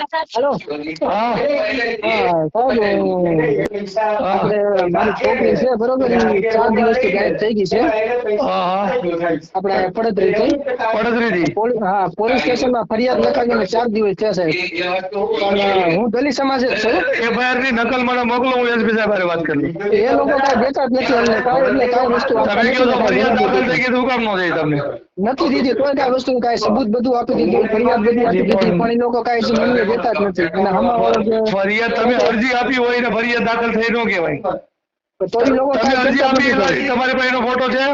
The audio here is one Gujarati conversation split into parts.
હેલો હા હા સાહેબ આપણે મારી છોકરી છે બરોબર ઈ ચાર દિવસથી ગાયબ થઈ ગઈ છે હા હા આપણે પડતરી થઈ પડતરીથી પોલીસ હા પોલીસ સ્ટેશનમાં ફરિયાદ લખાવીને ચાર દિવસ થયા સાહેબ પણ હું દલિત સમાજ જ છું એફઆઈઆરની નકલ મને મોકલો હું એસપી સાહેબ હારે વાત કરી લઉં. એ લોકો કાંઈ દેતા જ નથી અમને કાંઈ એટલે કાંઈ વસ્તુ આપતા તમે નથી કહો તો ને કાંઈ ફરિયાદ દાખલ વિનંતી થઈ ગઈ તો હું કામ ન થઈ તમને નથી દીધી કોઈ કાંઈ વસ્તુ કાંઈ સબૂત બધું આપી દીધું ફરિયાદ બધી આપી દીધી પણ એ લોકો કાંઈ મને દેતા જ નથી. જે ફરિયાદ તમે અરજી આપી હોય ને ફરિયાદ દાખલ થઈ ન કહેવાય. તમે અરજી આપી તમારી પાસે એનો ફોટો છે.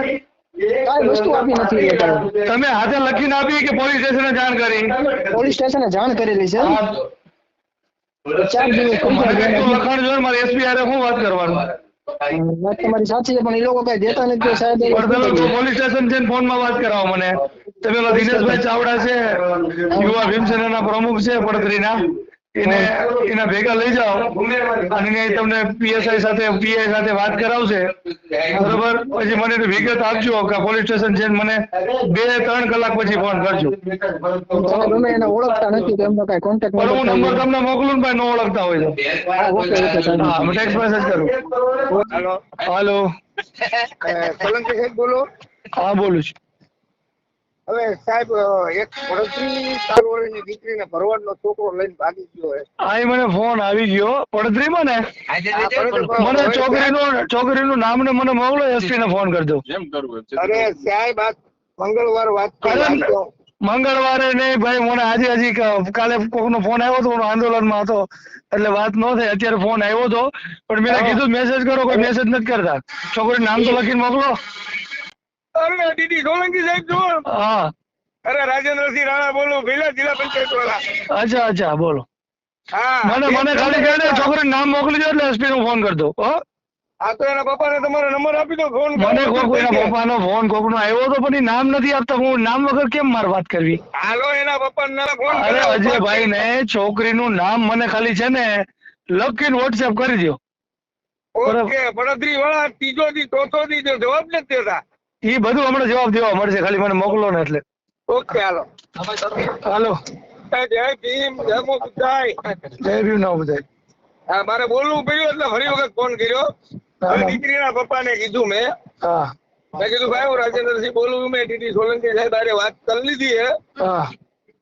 તમે હાથે લખીને આપી કે પોલીસ સ્ટેશને જાણ કરી? પોલીસ સ્ટેશને જાણ કરેલી છે. ચાર દિવસ લખાણ જોઈએ મારે એસપી આરે શું વાત કરવાનું? વાત તમારી સાચી છે પણ એ લોકો કઈ દેતા નથી સાહેબ? પોલીસ સ્ટેશન છે ફોનમાં વાત કરાવો મને. તમે દિનેશભાઈ ચાવડા છે યુવા ભીમસેના પ્રમુખ છે પડતરીના એને એના ભેગા લઈ જાઓ અને તમને પીએસઆઈ સાથે પીઆઈ સાથે વાત કરાવશે. બરોબર? પછી મને વિગત આપજો કે પોલીસ સ્ટેશન છે મને બે ત્રણ કલાક પછી ફોન કરજો. તમે એને ઓળખતા નથી તો એમનો કઈ કોન્ટેક્ટ પણ હું નંબર તમને મોકલું ને ભાઈ ન ઓળખતા હોય તો. હા હું ટેક્સ્ટ મેસેજ કરું. હેલો હાલો સોલંકી સાહેબ બોલો. હા બોલું છું. હવે સાહેબ એક પડત્રી ચાર વર્ષની દીકરીને ભરવાડનો છોકરો લઈને ભાગી ગયો છે આ ઈ મને ફોન આવી ગયો. પડતરીમાં ને મને છોકરીનું છોકરીનું નામ ને મને મોકલો એસપી ને ફોન કરજો અરે સાહેબ આ મંગળવાર વાત કરી. મંગળવારે નહીં ભાઈ મને આજે હજી કાલે કાલે કોકનો ફોન આવ્યો હતો હું આંદોલનમાં હતો એટલે વાત ન થઈ અત્યારે ફોન આવ્યો હતો પણ મેં કીધું મેસેજ કરો કોઈ મેસેજ નથી કરતા. છોકરી નામ તો લખીને મોકલો. અરે દીદી સોલંકી સાહેબ જો હા. અરે રાજેન્દ્રસિંહ રાણા બોલું ભીલા જિલ્લા પંચાયત વાળા. અચ્છા અચ્છા બોલો. હા. મને મને ખાલી કહે ને નામ મોકલી દો એટલે એસપી નું ફોન કરી દો હો. હા તો એના પપ્પાને તમારો નંબર આપી દો ફોન મને કોઈ કોઈના પપ્પાનો ફોન કોકનો આવ્યો તો પણ નામ નથી આપતા હું નામ વગર કેમ મારે વાત કરવી? હાલો એના પપ્પાને ફોન અરે અજય અજયભાઈ ને છોકરીનું નામ મને ખાલી છે ને લખીને વોટ્સએપ કરી દો ઓકે પડત્રી વાળા ત્રીજો દી ચોથો દી જવાબ નથી દેતા ઈ બધું હમણાં જવાબ દેવા મળશે. ખાલી મને મોકલો ને એટલે. Okay hello. હાલો. જય ભીમ જય મો જય ભીમ ના બધા હા મારે બોલવું પડ્યું એટલે ફરી વખત ફોન કર્યો. હવે દીકરીના પપ્પાને કીધું મેં. હા. મેં કીધું ભાઈ હું રાજેન્દ્રસિંહ બોલું મેં ટીટી સોલંકી સાહેબ તારે વાત કરી લીધી હે હા.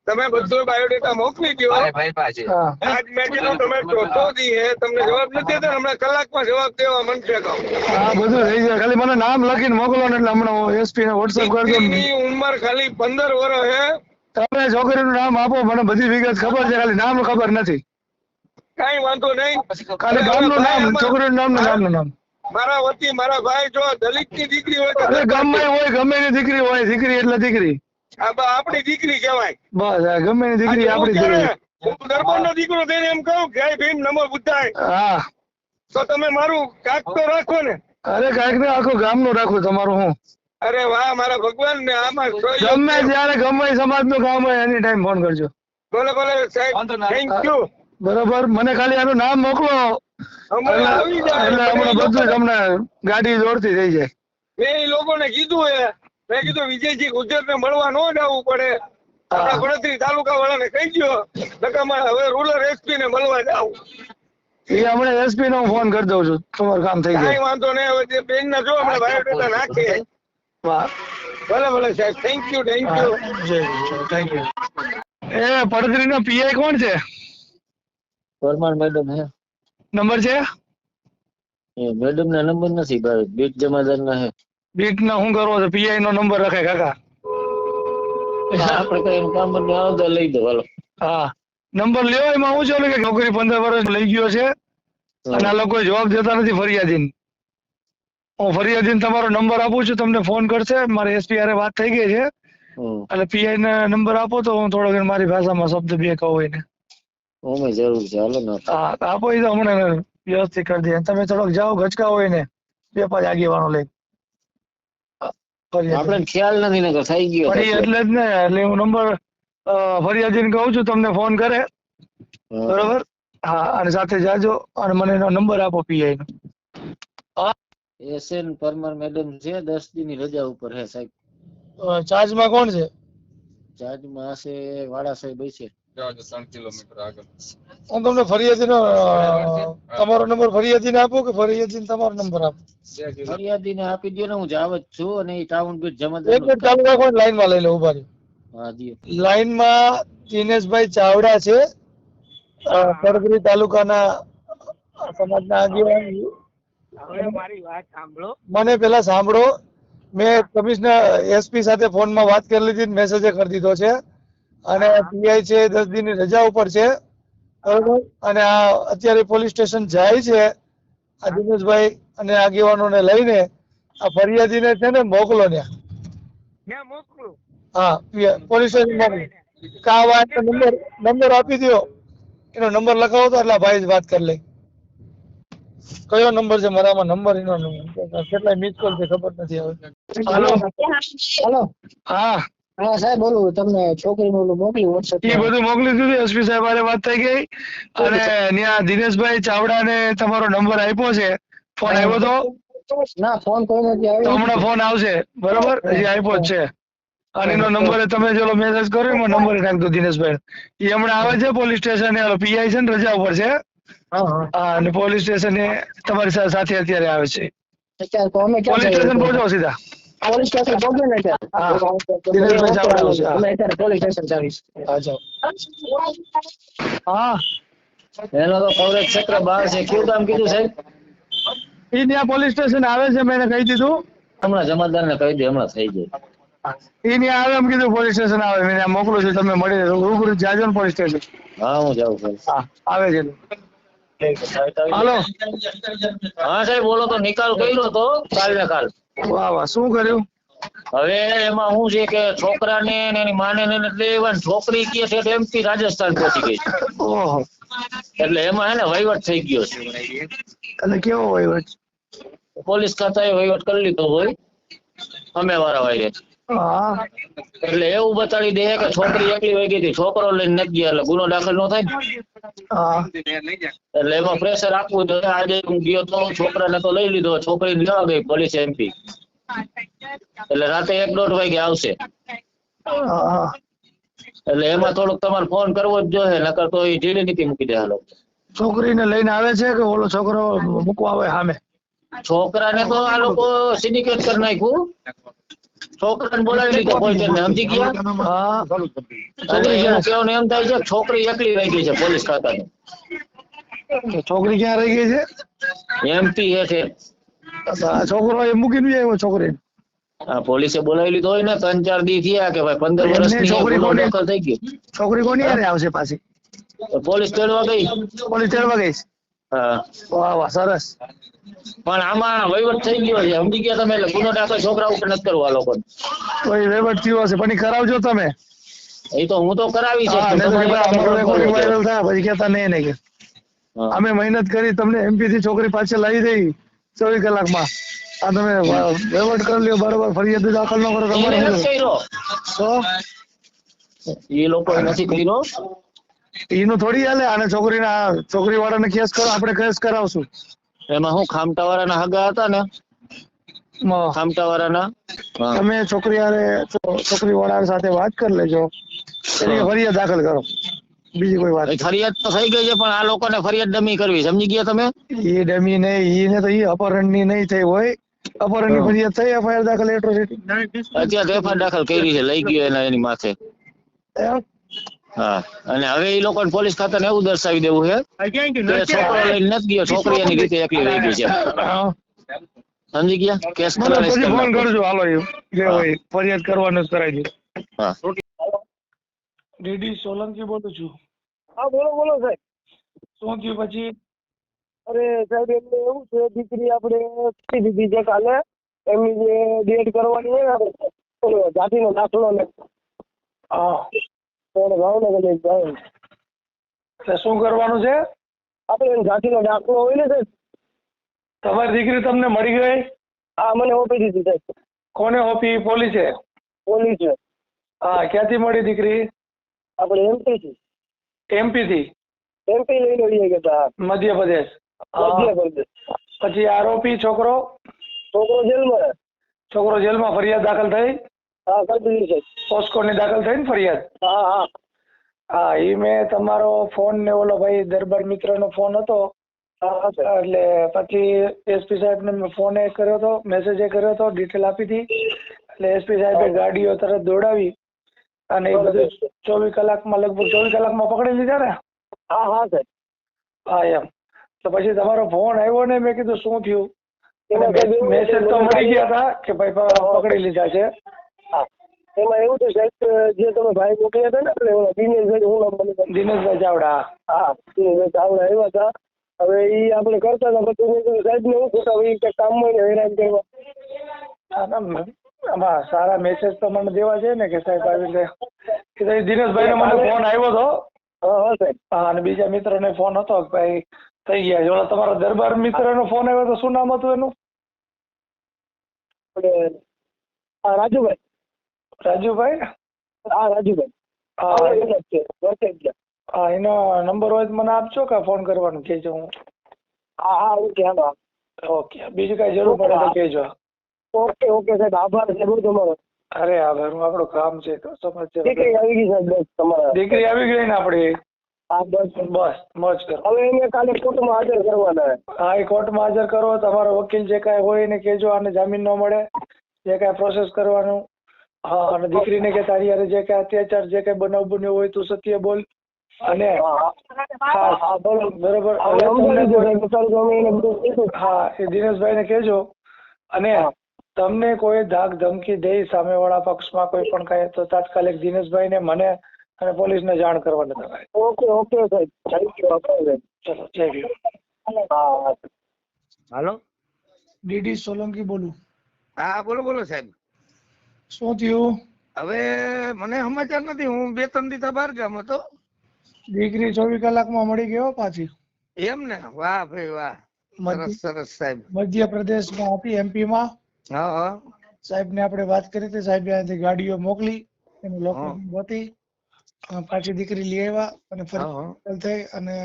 તમે બધો બાયોડેટા મોકલી દો આજ મેં તમે ચોથો દી હે તમને જવાબ નથી દેતા હમણાં કલાકમાં જવાબ દેવા મનશે કહું હા બધું થઈ જાય. ખાલી મને નામ લખીને મોકલો ને એટલે હમણાં એસપી ને વોટ્સએપ કરજો ઉંમર ખાલી પંદર વર્ષ હે. તમે છોકરીનું નામ આપો મને બધી વિગત ખબર છે ખાલી નામ ખબર નથી. કઈ વાંધો નહીં. ખાલી ગામનું નામ છોકરીનું નામ ને નામ. મારા વતી મારા ભાઈ જો દલિતની દીકરી હોય તો ગામમાં ગમે હોય ગમે ની દીકરી હોય દીકરી એટલે દીકરી. આપણી દીકરી કહેવાય. બસ ગમે એની દીકરી આપણી દીકરી. હું દરબારનો દીકરો થઈને એમ કહું જય ભીમ નમો બુદ્ધાય. હા. તો તમે મારું કાક તો રાખો ને. અરે કાક ને આખું ગામનું રાખો તમારું હું. અરે વાહ મારા ભગવાન ને આમાં ગમે જયારે ગમે સમાજનું કામ હોય એની ટાઈમ ફોન કરજો. ભલે ભલે સાહેબ થેન્ક યુ બરોબર મને ખાલી આનું નામ મોકલો. આવી જાય એટલે હમણાં બધું તમને ગાડી દોડતી થઈ જાય. મેં એ લોકોને કીધું હે મેં કીધું વિજયજી ગુજરાત ને મળવા ન જવું પડે. આપણા ગણતરી તાલુકા વાળાને કહી ગયો નકામાં હવે રૂરલ એસપી ને મળવા જાવ એ હમણાં એસપી નો ફોન કરી દઉં છું. તમારું કામ થઈ જાય. વાંધો નહીં હવે જે બેન ના જો હમણાં બાયોડેટા નાખીએ ભલે ભલે સાહેબ thank you thank you thank you એ પડતરી નો પીઆઈ કોણ છે? પરમાર મેડમ હે. નંબર છે? એ મેડમ ના નંબર નથી ભાઈ. બીટ જમાદાર ના હે. બીટ ના શું કરવો છે? પીઆઈ નો નંબર રખાય કાકા. આપણે કઈ કામ આવતા લઈ દો હાલો. હા. નંબર લ્યો એમાં હું છે કે નોકરી પંદર વર્ષ લઈ ગયો છે અને આ લોકો જવાબ દેતા નથી ફરિયાદીને. હું ફરિયાદીને તમારો નંબર આપું છું તમને ફોન કરશે. મારે એસપી હારે વાત થઈ ગઈ છે. એટલે પીઆઈ ને નંબર આપો તો હું થોડો મારી ભાષામાં શબ્દ બે કહું એને. ઓમે જરૂર છે હાલો ને. હા આપો એ તો હમણાં વ્યવસ્થિત કરી દે તમે થોડોક જાઓ ગચકા હોય ને બે પાંચ આગેવાનો લઈ. આપણે ખ્યાલ નથી ને થઈ ગયો એટલે જ ને એટલે હું નંબર ફરિયાદીને કહું છું તમને ફોન કરે. બરોબર? હા અને સાથે જાજો અને મને એનો નંબર આપો પીઆઈ નો. એસએન પરમાર મેડમ છે દસ દિનની રજા ઉપર હે સાહેબ. ચાર્જમાં કોણ છે? ચાર્જમાં હશે વાળા સાહેબ છે હું તમને ફરિયાદી નો તમારો નંબર ફરિયાદીને આપો કે ફરિયાદીને તમારો નંબર આપો? ફરિયાદીને આપી દો ને હું જાવ જ છું અને એ ટાઉન બીટ એક મિનિટ ચાલુ રાખો લાઈનમાં લઈ લો ઊભા રહ્યો હા દિયો. દિનેશભાઈ ચાવડા છે. પડદરી તાલુકાના સમાજ સમાજના આગેવાન. હવે મારી વાત સાંભળો. મને પેલા સાંભળો. મેં કમિશનર એસપી સાથે ફોનમાં વાત કરી લીધી મેસેજ કરી દીધો છે. અને પીઆઈ છે દસ દિનની રજા ઉપર છે. બરોબર? અને આ અત્યારે પોલીસ સ્ટેશન જાય છે આ દિનેશભાઈ અને આગેવાનોને લઈને આ ફરિયાદીને છે ને મોકલો ને હા પોલીસ સ્ટેશન મોકલો. કા વાત નંબર નંબર આપી દો એનો નંબર લખાવો તો એટલે ભાઈ જ વાત કરી લે. કયો નંબર છે? મારામાં નંબર એનો કેટલા મિસ કોલ છે ખબર નથી હવે. હાલો. હલો. હા. હા સાહેબ બોલું તમને છોકરીનું ઓલું મોકલી વોટ્સએપ એ બધું મોકલી દીધું એસપી સાહેબ હારે વાત થઈ ગઈ. અને ત્યાં દિનેશભાઈ ચાવડાને તમારો નંબર આપ્યો છે. ફોન આવ્યો તો? ના ફોન કોઈ નથી આવ્યો. હમણાં ફોન આવશે બરોબર? હજી આપ્યો જ છે. અને એનો નંબર તમે જેલો મેસેજ કર્યો એમાં નંબર નાખ દો દિનેશભાઈ. એ હમણાં આવે છે પોલીસ સ્ટેશન પીઆઈ છે ને રજા ઉપર છે. હા અને પોલીસ સ્ટેશન તમારી સાથે અત્યારે આવે છે. પોલીસ સ્ટેશન પહોંચો સીધા. પોલીસ સ્ટેશન પહોંચ્યો ને અમે અત્યારે પોલીસ સ્ટેશન જાવીશ હા એનો તો કવરેજ ક્ષેત્ર બહાર છે કેવું કામ કીધું સાહેબ ત્યાં પોલીસ સ્ટેશન આવે છે મેં કહી દીધું હમણાં જમાદારને કહી દે હમણાં થઈ જાય ત્યાં આવે એમ કીધું પોલીસ સ્ટેશન આવે મેં મોકલું છું તમે મળી રૂબરૂ જાજો ને પોલીસ સ્ટેશન હા હું જાઉં હા આવે છે હાલો હા સાહેબ બોલો તો નિકાલ કર્યો તો કાલ ને કાલ. વાહ વાહ. શું કર્યું? હવે એમાં શું છે કે છોકરાને ને એની માને એટલે એવા છોકરી કે છે થી રાજસ્થાન પહોંચી ગઈ છે. ઓહો. એટલે એમાં એને વહીવટ થઈ ગયો છે. એટલે કેવો વહીવટ? પોલીસ ખાતાએ વહીવટ કરી લીધો હોય. અમે વાળા વાળે હા. એટલે એવું બતાડી દે કે છોકરી એકલી વહી ગઈ હતી. છોકરો લઈને નથી ગયા એટલે ગુનો દાખલ નો થાય ને. એટલે એમાં પ્રેશર આપવું તો આજે હું ગયો તો છોકરાને તો લઈ લીધો છોકરી લેવા ગઈ પોલીસ એમપી એટલે રાતે એક દોઢ વાગે આવશે. એટલે એમાં થોડુંક તમારે ફોન કરવો જ જોઈએ નકર તો એ ઢીલી નીતિ મૂકી દે હાલો. છોકરીને લઈને આવે છે કે ઓલો છોકરો મૂકવા આવે સામે? છોકરાને તો આ લોકો સિન્ડિકેટ કરી નાખ્યું. છોકરાને બોલાવી લીધો પોલીસને સમજી ગયા છોકરી ક્યાં એમ થાય છે છોકરી એકલી રહી ગઈ છે પોલીસ ખાતાની છે છોકરી ક્યાં રહી ગઈ છે? એમપી એ છે. આ છોકરો એ મૂકીને આવ્યો છોકરી. આ પોલીસે બોલાવી લીધો હોય ને ત્રણ ચાર દી થયા કે ભાઈ પંદર વર્ષની છોકરી કોની? થઈ ગયો છોકરી કોની આવશે પાછી? પોલીસ તેડવા ગઈ? પોલીસ તેડવા ગઈ વાહ વાહ સરસ. પણ આમાં વહીવટ થઈ ગયો છે. સમજી ગયા તમે એટલે ગુનો દાખલ છોકરા ઉપર નથી કરવો આ કોઈ વહીવટ થયો હશે પણ કરાવજો તમે. એ તો હું તો કરાવી છે પછી કેતા નહીં ને કે અમે મહેનત કરી તમને એમપી થી છોકરી પાછળ લાવી દઈ ચોવીસ કલાકમાં. આ તમે વહીવટ કરી લ્યો બરોબર ફરિયાદ દાખલ ન કરો તમારે તો? એ લોકો નથી કર્યો. એનું થોડી હાલે આને છોકરીના છોકરી વાળાને કેસ કરો આપણે કેસ કરાવશું. એમાં હું ખામટા વાળાના હગા હતા ને? ખામટા વાળાના તમે છોકરી હારે છોકરી વાળા સાથે વાત કરી લેજો. એની ફરિયાદ દાખલ કરો. બીજી કોઈ વાત ફરિયાદ તો થઈ ગઈ છે પણ આ લોકોને ફરિયાદ ડમી કરવી સમજી ગયા તમે? એ ડમી નહીં એને તો એ અપહરણની નહીં થઈ હોય. અપહરણની ફરિયાદ થઈ એફઆઈઆર દાખલ એટ્રોસિટી અત્યારે એફઆઈઆર દાખલ કરી છે લઈ ગયો એના એની માથે. હા. અને હવે એ લોકોને પોલીસ ખાતાને એવું દર્શાવી દેવું છે છોકરો લઈને નથી ગયો છોકરી એની રીતે એકલી રહી ગઈ છે. સમજી ગયા? કેસ ફોન કરજો. હાલો જે હોય ફરિયાદ કરવાનું કરાવી હા. ડીડી સોલંકી બોલું છું. હા બોલો બોલો સાહેબ. શું થયું પછી? અરે સાહેબ એમને એવું છે દીકરી આપણે દીધી છે કાલે. એમની જે ડેટ કરવાની હોય ને જાતિનો દાખલો ને. હા. ભાવનગર લઈ જાય. એટલે શું કરવાનું છે? આપણે એમ જાતિનો દાખલો હોય ને સાહેબ. તમારી દીકરી તમને મળી ગઈ? આ મને ઓપી દીધી સાહેબ. કોને ઓપી પોલીસે? પોલીસ. હા ક્યાંથી મળી દીકરી? આપણે એમપી થી. એમપી થી? એમપી લઈને લઈએ ગયા મધ્યપ્રદેશ. મધ્યપ્રદેશ. પછી આરોપી છોકરો? છોકરો જેલમાં. છોકરો જેલમાં ફરિયાદ દાખલ થઈ? હા કરી દીધી સાહેબની દાખલ ને ફરિયાદ? હા હા. હા એ મેં તમારો ફોન ને ઓલો ભાઈ દરબાર મિત્રનો ફોન હતો. એટલે પછી એસપી સાહેબને મેં ફોન એ કર્યો હતો મેસેજ એ કર્યો હતો ડિટેલ આપી હતી. એટલે એસપી સાહેબે ગાડીઓ તરત દોડાવી અને એ બધું ચોવીસ કલાકમાં લગભગ ચોવીસ કલાકમાં પકડી લીધા ને? હા હા સાહેબ હા એમ. તો પછી તમારો ફોન આવ્યો ને મેં કીધું શું થયું? સાહેબ મેસેજ તો મળી ગયા હતા કે ભાઈ પકડી લીધા છે. હા. એમાં એવું છે સાહેબ જે તમે ભાઈ મોકલ્યા હતા ને એટલે ઓલા દિનેશભાઈ હું નામ દિનેશભાઈ ચાવડા. હા દિનેશભાઈ ચાવડા આવ્યા હતા. હવે એ આપણે કરતા હતા પછી મેં કીધું સાહેબ ને હું ખોટા હોય? કંઈક કામમાં ને હેરાન કરવા. હા, આમાં સારા મેસેજ તો મને દેવા છે ને કે સાહેબ આવી રીતે દિનેશભાઈ નો મને ફોન આવ્યો હતો. હા સાહેબ. હા અને બીજા મિત્રોને ફોન હતો ભાઈ થઈ ગયા ઓલા તમારા દરબાર મિત્રનો ફોન આવ્યો તો શું નામ હતું એનું? રાજુભાઈ. રાજુભાઈ? હા રાજુભાઈ. હા હા જ છે વચ્ચે છે. હા એનો નંબર હોય તો મને આપજો કે ફોન કરવાનું કહેજો હું. હા હા ઓકે હા ઓકે બીજું કઈ જરૂર પડે તો કહેજો. ઓકે ઓકે સાહેબ આભાર જરૂર તમારો. અરે આભાર હું આપણું કામ છે સમજ દીકરી છે આવી ગઈ સાહેબ બસ તમારા. દીકરી આવી ગઈ ને આપડી હા બસ બસ. મોજ કરો. હવે એને કાલે કોર્ટમાં હાજર કરવાના. હા એ કોર્ટમાં હાજર કરો તમારો વકીલ જે કાંઈ હોય એને કહેજો આને જામીન ન મળે. જે કાંઈ પ્રોસેસ કરવાનું. હા અને દીકરીને કે તારી હારે જે કાંઈ અત્યાચાર જે કાંઈ બનાવ બન્યો હોય તું સત્ય બોલ. અને હા હા. હા બરોબર. હા એ દિનેશભાઈને કહેજો. અને તમને કોઈ ધાક ધમકી દે સામેવાળા પક્ષમાં કોઈ પણ કહે તો તાત્કાલિક દિનેશભાઈ ને મને અને પોલીસને જાણ કરવાની તમારે ઓકે ઓકે સાહેબ. થેન્ક યુ ચલો જય ભીમ. હા હા. હાલો? ડીડી સોલંકી બોલું. હા બોલો બોલો સાહેબ. શું થયું? હવે મને સમાચાર નથી. હું બે ત્રણ દિવસ બહાર ગામ હતો. દીકરી ચોવીસ કલાકમાં મળી ગયો પાછી? એમ ને? વાહ ભાઈ વાહ. સરસ સરસ સાહેબ. મધ્યપ્રદેશમાં હતી એમપીમાં હા હા. સાહેબને આપણે વાત કરી હતી. સાહેબ અહીંથી ગાડીઓ મોકલી. એનું લોકેશન હતી પાછી દીકરી લઈ આવ્યા અને ફરી થઈ અને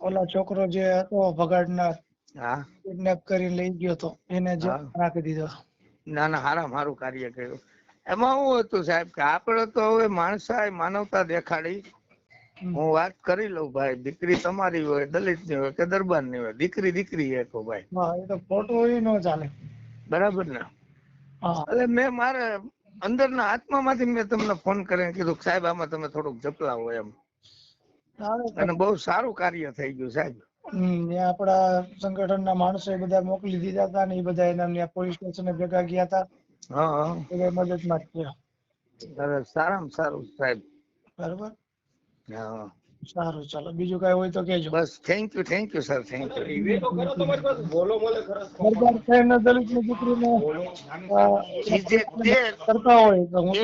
ઓલા છોકરો જે હતો ભગાડનાર કિડનેપ કરી લઈ ગયો તો એને જ રાખી દીધો. ના ના હારા મારું કાર્ય કર્યું. એમાં શું હતું સાહેબ કે આપણે તો હવે માણસાય માનવતા દેખાડી. હું વાત કરી લઉં ભાઈ દીકરી તમારી હોય દલિતની હોય કે દરબારની હોય દીકરી દીકરી એક હો ભાઈ. એ તો ખોટું હોય નો ચાલે. બરાબર ને? હા. એટલે મેં મારે અંદરના આત્મામાંથી મેં તમને ફોન કરીને કીધું કે સાહેબ આમાં તમે થોડુંક જપલાવો એમ. અને બહુ સારું કાર્ય થઈ ગયું સાહેબ. આપણા સંગઠનના માણસો એ બધા મોકલી દીધા હતા ને એ બધા એના પોલીસ સ્ટેશને ભેગા ગયા હતા. હા હા. મદદમાં જ સારામાં સારું સાહેબ. બરોબર? હા. સારું ચાલો. બીજું કઈ હોય તો કહેજો. બસ thank you thank you sir thank you બોલો સાહેબને દલિતની દીકરીને દલિતની કરતા હોય તો હું